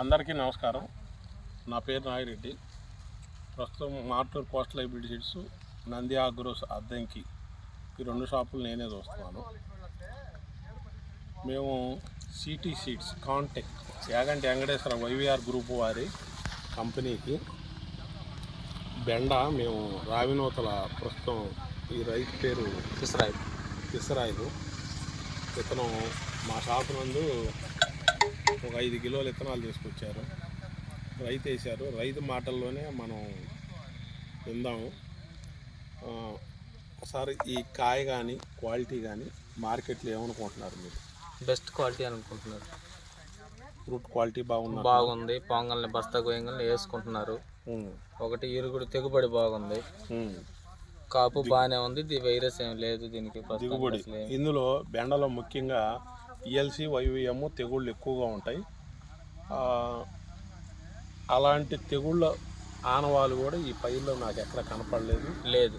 అందరికీ నమస్కారం. నా పేరు నాగిరెడ్డి ప్రస్తుతం Martur coastal hybrid seeds Nandi agros Addanki ఈ రెండు షాపులు నేనే చూస్తున్నాను. మేము సిటీ సీడ్స్ కాంటెక్ యాగంటి వెంకటేశ్వర వైవిఆర్ గ్రూప్ వారి కంపెనీకి బెండ మేము రావినూతల ప్రస్తుతం ఈ రైతు పేరు ఇస్రాయల్ ఇసరాయిలు ఇతను మా షాపు నందు ఒక ఐదు కిలోల విత్తనాలు తీసుకొచ్చారు. రైతు వేశారు. రైతు మాటల్లోనే మనం విందాము. ఒకసారి ఈ కాయ కానీ క్వాలిటీ కానీ మార్కెట్లో ఏమనుకుంటున్నారు మీరు? బెస్ట్ క్వాలిటీ అనుకుంటున్నారు. ఫ్రూట్ క్వాలిటీ బాగుంది? బాగుంది. పొంగల్ని బస్తా గోయంగల్ని వేసుకుంటున్నారు. ఒకటి ఇరుగుడు తెగుబడి బాగుంది. కాపు బాగానే ఉంది. వైరస్ ఏం లేదు దీనికి ఇందులో బెండలో ముఖ్యంగా ఈఎల్సి వైవిఎం తెగుళ్ళు ఎక్కువగా ఉంటాయి. అలాంటి తెగుళ్ళ ఆనవాలు కూడా ఈ పైర్లో నాకు ఎక్కడ కనపడలేదు. లేదు.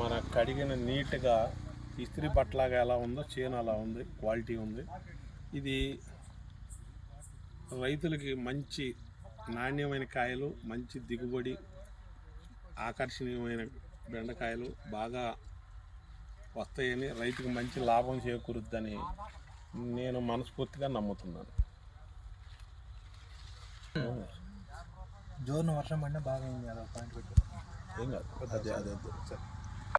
మన కడిగిన నీట్గా ఇస్త్రీ బట్టలాగా ఎలా ఉందో చేను అలా ఉంది క్వాలిటీ ఉంది. ఇది రైతులకి మంచి నాణ్యమైన కాయలు మంచి దిగుబడి ఆకర్షణీయమైన బెండకాయలు బాగా వస్తాయని రైతుకు మంచి లాభం చేకూరుద్దని నేను మనస్ఫూర్తిగా నమ్ముతున్నాను. జోరున వర్షం పడినా బాగా అయింది అదొక పాయింట్ పెట్టి. ఏం కాదు. అదే అదే అదే. సరే.